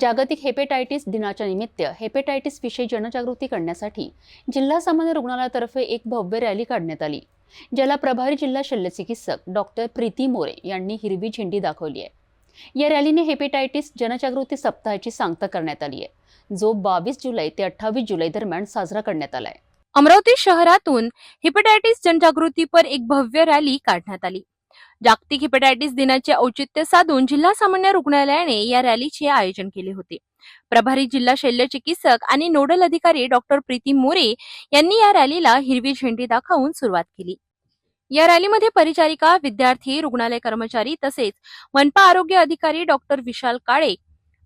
जागतिक हेपेटायटिस दिनाच्या निमित्त हेपेटायटिस विषयी जनजागृती करण्यासाठी जिल्हा सामान्य रुग्णालयातर्फे एक भव्य रॅली काढण्यात आली ज्याला प्रभारी जिल्हा शल्यचिकित्सक डॉक्टर प्रीती मोरे यांनी हिरवी झेंडी दाखवली आहे. या रॅलीने हेपेटायटिस जनजागृती सप्ताहाची सांगता करण्यात आली आहे जो बावीस जुलै ते अठ्ठावीस जुलै दरम्यान साजरा करण्यात आला आहे. अमरावती शहरातून हेपेटायटिस जनजागृतीपर एक भव्य रॅली काढण्यात आली. जागतिक हिपेटायटिस दिनाचे औचित्य साधून जिल्हा सामान्य रुग्णालयाने या रॅलीचे आयोजन केले होते. प्रभारी जिल्हा शल्य चिकित्सक आणि नोडल अधिकारी डॉक्टर प्रीती मोरे यांनी या रॅलीला हिरवी झेंडी दाखवून सुरुवात केली. या रॅलीमध्ये परिचारिका विद्यार्थी रुग्णालय कर्मचारी तसेच मनपा आरोग्य अधिकारी डॉक्टर विशाल काळे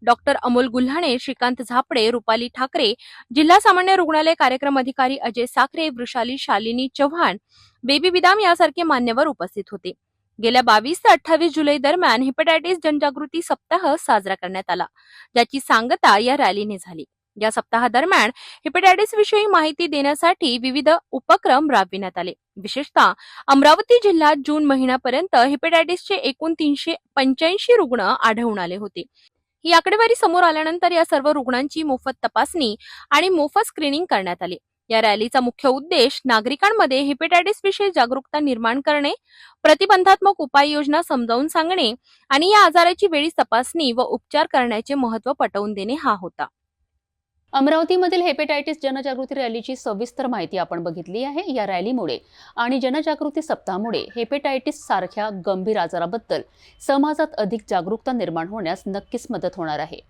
डॉक्टर अमोल गुल्हाणे श्रीकांत झापडे रुपाली ठाकरे जिल्हा सामान्य रुग्णालय कार्यक्रम अधिकारी अजय साखरे वृषाली शालिनी चव्हाण बेबी बिदाम यासारखे मान्यवर उपस्थित होते. गेल्या बावीस ते अठ्ठावीस जुलै दरम्यान हेपेटायटिस जनजागृती सप्ताह साजरा करण्यात आला ज्याची सांगता या रॅलीने झाली. या सप्ताहादरम्यान हेपेटायटिस विषयी माहिती देण्यासाठी विविध उपक्रम राबविण्यात आले. विशेषतः अमरावती जिल्ह्यात जून महिन्यापर्यंत हेपेटायटिसचे एकूण तीनशे पंच्याऐंशी रुग्ण आढळून आले होते. ही आकडेवारी समोर आल्यानंतर या सर्व रुग्णांची मोफत तपासणी आणि मोफत स्क्रीनिंग करण्यात आले. या रॅलीचा मुख्य उद्देश नागरिकांमध्ये हेपेटायटिस विषयी जागरूकता निर्माण करणे प्रतिबंधात्मक उपाययोजना समजावून सांगणे आणि या आजाराची वेळी तपासणी व उपचार करण्याचे महत्त्व पटवून देणे हा होता. अमरावतीमधील हेपेटायटिस जनजागृती रॅलीची सविस्तर माहिती आपण बघितली आहे. या रॅलीमुळे आणि जनजागृती सप्ताहामुळे हेपेटायटिस सारख्या गंभीर आजाराबद्दल समाजात अधिक जागरूकता निर्माण होण्यास नक्कीच मदत होणार आहे.